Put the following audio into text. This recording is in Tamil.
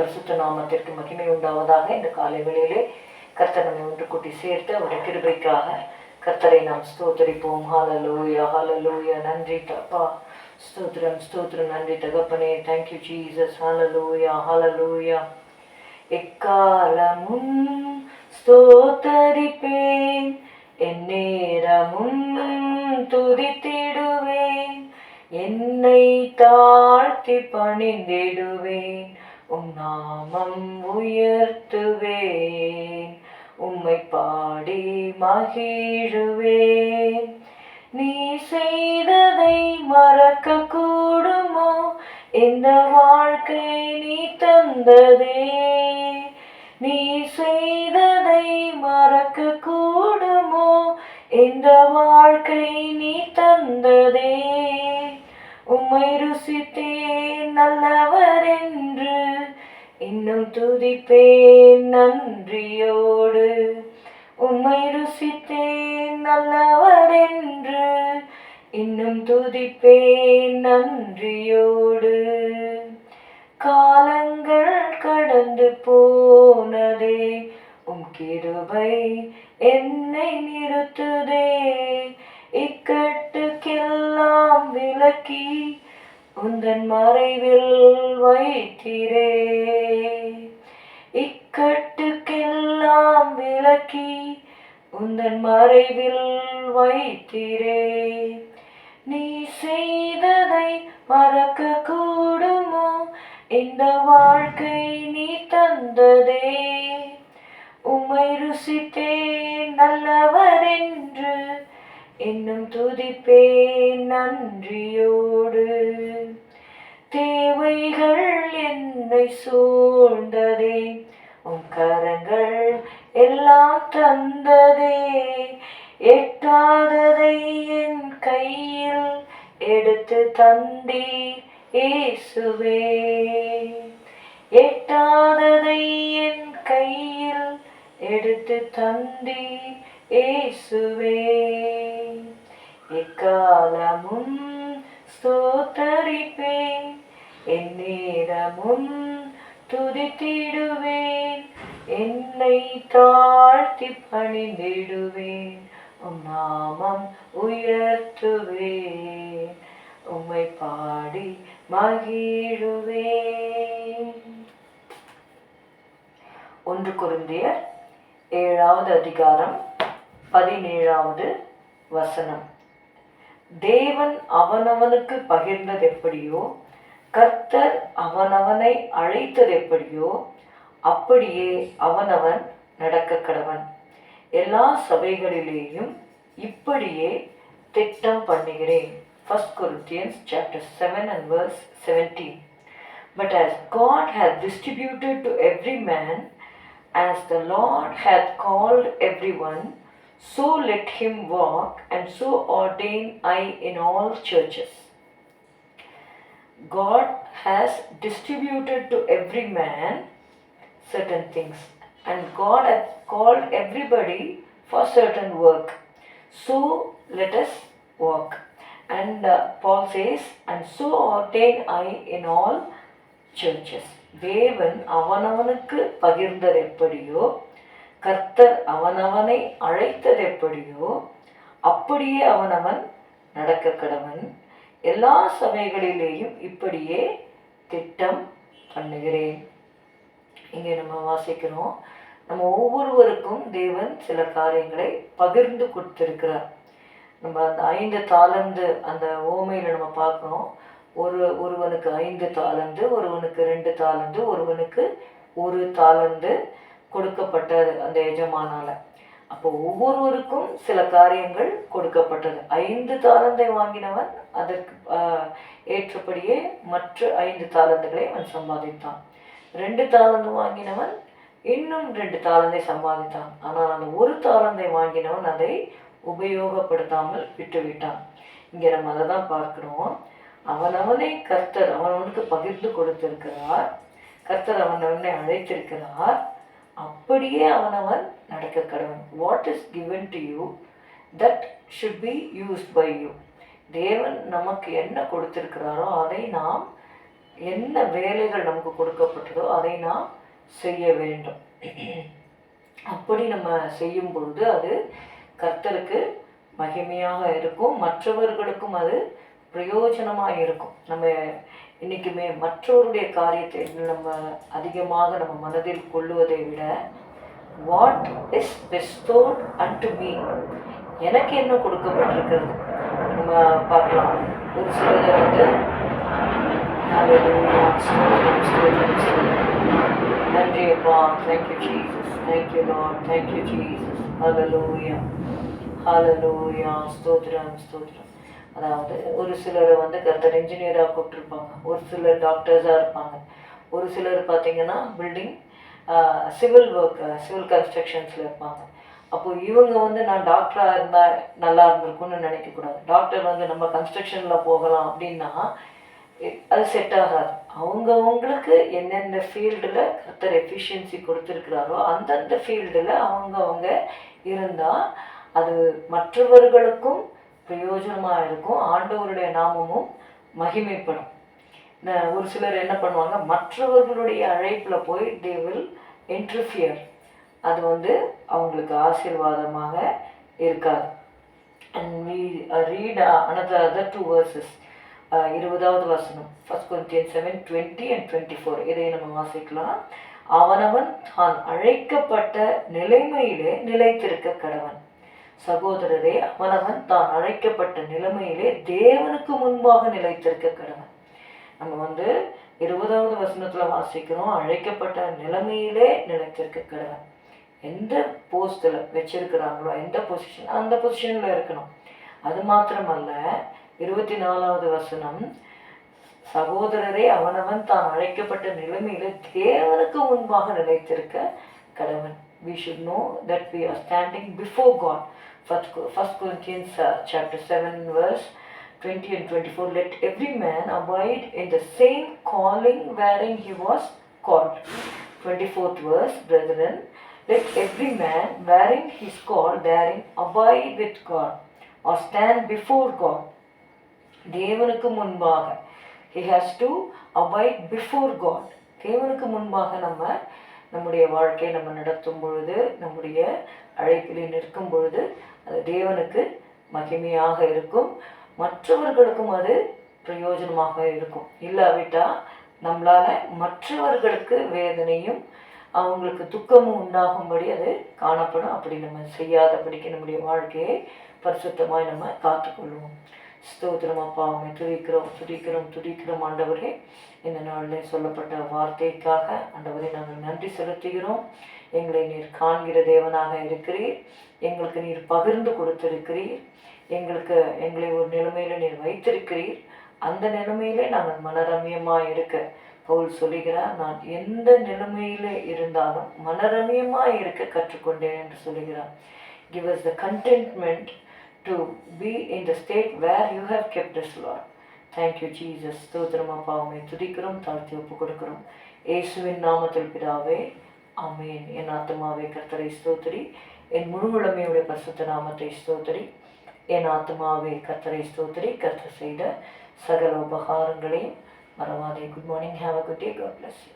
பரிசுத்த நாமத்திற்கு மகிமை உண்டாவதாக இந்த காலை வேளையிலே கர்த்தர் நம்மை ஒன்று கூட்டி சேர்த்து அவருடைய கிருபைக்காக கர்த்தரை நாம் ஸ்தோத்தரிப்போம். ஹாலலூயா ஹாலலூயா நன்றி தப்பா. ஸ்தோத்திரம் ஸ்தோத்திரம். நன்றி தகப்பனே. தேங்க்யூ ஜீசஸ் ஹாலலூயா ஹாலலூயா எக்காலமும் ஸ்தோத்தரிப்பேன். எந்நேரமும் துதித்திடுவேன். என்னை தாழ்த்தி பணிந்திடுவேன். உம் நாமம் உயர்த்துவேன். உம்மை பாடி மகிழுவேன். நீ செய்ததை மறக்க கூடுமோ இந்த வாழ்க்கை நீ தந்ததே? நீ செய்ததை மறக்க கூடுமோ இந்த வாழ்க்கை நீ தந்ததே? உம்மை ருசித்தே நல்லவர் என்று இன்னும் துதிப்பேன் நன்றியோடு. உம்மை ருசித்தேன் நல்லவர் என்று இன்னும் துதிப்பேன் நன்றியோடு. காலங்கள் கடந்து போனதே உம் கிருபை என்னை நிறுத்துதே. இக்கட்டுக்கெல்லாம் விலக்கி உந்தன் மறைவில் வைத்திரே இக்கட்டுக்கெல்லாம் விளக்கி உந்தன் மறைவில் வைத்திரே நீ செய்ததை மறக்க கூடுமோ இந்த வாழ்க்கை நீ தந்ததே. உம்மை ருசித்தே நல்லவர் என்று இன்னும் துதிப்பே நன்றியோடு. தேவைகள் என்னை சூழ்ந்ததே உன் கரங்கள் எல்லாம் தந்ததே. எட்டாததை என் கையில் எடுத்து தந்தி இயேசுவே. எட்டாததை என் கையில் எடுத்து தந்தி இயேசுவே எக்காலமும் ஸ்தோத்தரிப்பேன் எந்நேரமும் துதித்திடுவேன் என்னை தாழ்த்தி பணிந்திடுவேன் உம் நாமம் உயர்த்துவேன் உம்மை பாடி மகிழுவேன். ஒன்று குருந்தியர் ஏழாவது அதிகாரம் பதினேழாவது வசனம். தேவன் அவனவனுக்கு பகிர்ந்தது எப்படியோ கர்த்தர் அவனவனை அழைத்தது எப்படியோ அப்படியே அவனவன் நடக்க கடவன் எல்லா சபைகளிலேயும் இப்படியே திட்டம் பண்ணுகிறேன். First Corinthians chapter 7 and verse 17 But as God hath distributed to every man as the Lord hath called everyone so let him walk and so ordain I in all churches God has distributed to every man certain things and God hath called everybody for certain work so let us walk and uh, Paul says and so ordain I in all churches தேவன் அவனவனுக்கு பகிர்ந்தது எப்படியோ கர்த்தர் அவனவனை அழைத்தது எப்படியோ அப்படியே அவனவன் நடக்க கடவன். எல்லா சபைகளிலேயும் இப்படியே திட்டம் பண்ணுகிறேன். இங்கே நம்ம வாசிக்கிறோம். நம்ம ஒவ்வொருவருக்கும் தேவன் சில காரியங்களை பகிர்ந்து கொடுத்திருக்கிறார். நம்ம அந்த ஐந்து தாளந்து அந்த ஓமையில் நம்ம பார்க்குறோம். ஒரு ஒருவனுக்கு ஐந்து தாளந்து ஒருவனுக்கு ரெண்டு தாளந்து ஒருவனுக்கு ஒரு தாளந்து கொடுக்கப்பட்டது அந்த எஜமானால. அப்போ ஒவ்வொருவருக்கும் சில காரியங்கள் கொடுக்கப்பட்டது. ஐந்து தாளந்தை வாங்கினவன் அதற்கு ஏற்றபடியே மற்ற ஐந்து தாளந்துகளை அவன் சம்பாதித்தான். ரெண்டு தாளந்து வாங்கினவன் இன்னும் ரெண்டு தாளந்தை சம்பாதித்தான். ஆனால் அந்த ஒரு தாளந்தை வாங்கினவன் அதை உபயோகப்படுத்தாமல் விட்டுவிட்டான். இங்கே நம்ம அதை தான் பார்க்கிறோம். அவனவனை கர்த்தர் அவனவனுக்கு பகிர்ந்து கொடுத்திருக்கிறார். கர்த்தர் அவனவனை அழைத்திருக்கிறார். அப்படியே அவனவன் நடக்க கடவன் what is given to you that should be used by you தேவன் நமக்கு என்ன கொடுத்துருக்கிறாரோ அதை நாம் என்ன வேலைகள் நமக்கு கொடுக்கப்பட்டதோ அதை நாம் செய்ய வேண்டும். அப்படி நம்ம செய்யும் பொழுது அது கர்த்தருக்கு மகிமையாக இருக்கும். மற்றவர்களுக்கும் அது பிரயோஜனமாக இருக்கும். நம்ம இன்றைக்குமே மற்றவருடைய காரியத்தை நம்ம அதிகமாக நம்ம மனதில் கொள்ளுவதை விட what is bestowed unto me எனக்கு என்ன கொடுக்கப்பட்டிருக்கிறது? நம்ம பார்க்கலாம். ஒரு சிலர் வந்து நன்றி அப்பா thank you Jesus thank you Lord thank you Jesus ஹalleluya ஹalleluya ஸ்தோத்ரம் ஸ்தோத்ரம் அதாவது ஒரு சிலரை வந்து கர்த்தர் இன்ஜினியராக கூப்பிட்டுருப்பாங்க. ஒரு சிலர் டாக்டர்ஸாக இருப்பாங்க. ஒரு சிலர் பார்த்தீங்கன்னா பில்டிங் சிவில் ஒர்க் சிவில் கன்ஸ்ட்ரக்ஷன்ஸில் இருப்பாங்க. அப்போ இவங்க வந்து நான் டாக்டராக இருந்தால் நல்லா இருந்திருக்கும்னு நினைக்கக்கூடாது. டாக்டர் வந்து நம்ம கன்ஸ்ட்ரக்ஷனில் போகலாம் அப்படின்னா அது செட் ஆகாது. அவங்கவுங்களுக்கு எந்தெந்த ஃபீல்டில் கர்த்தர் எஃபிஷியன்சி கொடுத்துருக்கிறாரோ அந்தந்த ஃபீல்டில் அவங்கவுங்க இருந்தால் அது மற்றவர்களுக்கும் பிரயோஜனமாக இருக்கும் ஆண்டவருடைய நாமமும் மகிமைப்படும். ஒரு சிலர் என்ன பண்ணுவாங்க மற்றவர்களுடைய அழைப்பில் போய் தே வில் இன்டர்ஃபியர் அது வந்து அவங்களுக்கு ஆசீர்வாதமாக இருக்காது. And we uh, read uh, another uh, இருபதாவது வசனம் first Corinthian seven twenty and twenty four இதை நம்ம வாசிக்கலாம். அவனவன் தான் அழைக்கப்பட்ட நிலைமையிலே நிலைத்திருக்க கடவன். சகோதரரே அவனவன் தான் அழைக்கப்பட்ட நிலைமையிலே தேவனுக்கு முன்பாக நிலைத்திருக்க கடவன் நம்ம வந்து இருபதாவது வசனத்துல வாசிக்கிறோம் அழைக்கப்பட்ட நிலைமையிலே நிலைத்திருக்க கடவன் எந்த போஸ்டில் வச்சிருக்கிறாங்களோ எந்த பொசிஷன் அந்த பொசிஷனில் இருக்கணும். அது மாத்திரமல்ல இருபத்தி நாலாவது வசனம் சகோதரரே அவனவன் தான் அழைக்கப்பட்ட நிலைமையில தேவனுக்கு முன்பாக நிலைத்திருக்க கடவன் we should know that we are standing before God first, Co- first Corinthians uh, chapter 7 verse 20 and 24 let every man abide in the same calling wherein he was called 24th verse brethren let every man wherein he is called therein abide with God or stand before God தேவனுக்கு முன்பாக he has to abide before God தேவனுக்கு முன்பாக நம்ம நம்முடைய வாழ்க்கையை நம்ம நடத்தும் பொழுது நம்முடைய அழைப்பிலே நிற்கும் பொழுது அது தேவனுக்கு மகிமையாக இருக்கும். மற்றவர்களுக்கும் அது பிரயோஜனமாக இருக்கும். இல்லாவிட்டால் நம்மளால் மற்றவர்களுக்கு வேதனையும் அவங்களுக்கு துக்கமும் உண்டாகும்படி அது காணப்படும். அப்படி நம்ம செய்யாதபடிக்கு நம்முடைய வாழ்க்கையை பரிசுத்தமாய் நம்ம காத்துக்கொள்வோம். ஸ்தோத்திரம் அப்பா உண்மை துதிக்கிறோம் துதிக்கிறோம் துதிக்கிறோம் ஆண்டவரே. இந்த நாளில் சொல்லப்பட்ட வார்த்தைக்காக ஆண்டவரே நாங்கள் நன்றி செலுத்துகிறோம். எங்களை நீர் காண்கிற தேவனாக இருக்கிறீர். எங்களுக்கு நீர் பகிர்ந்து கொடுத்திருக்கிறீர். எங்களுக்கு எங்களை ஒரு நிலைமையில நீர் வைத்திருக்கிறீர். அந்த நிலைமையிலே நாங்கள் மனரமியமாக இருக்க. பவுல் சொல்லுகிறார் நான் எந்த நிலைமையில இருந்தாலும் மனரமியமாக இருக்க கற்றுக்கொண்டேன் என்று சொல்லுகிறார். Give us the contentment to be in the state where you have kept this Lord thank you Jesus Jesus. ஸ்தோத்திரம் அப்பா உம்மை துதிக்கிறோம் தாழ்த்தி ஒப்பு கொடுக்கிறோம் இயேசுவின் நாமத்தில் பிதாவே ஆமென் என் ஆத்மாவே கர்த்தரை ஸ்தோத்திரி என் முழு உடமையுடைய பரிசுத்த நாமத்தை ஸ்தோத்திரி என் ஆத்மாவே கர்த்தரை ஸ்தோத்திரி கர்த்தர் செய்த சகல உபகாரங்களையும் மறவாதே good morning have a good day God bless you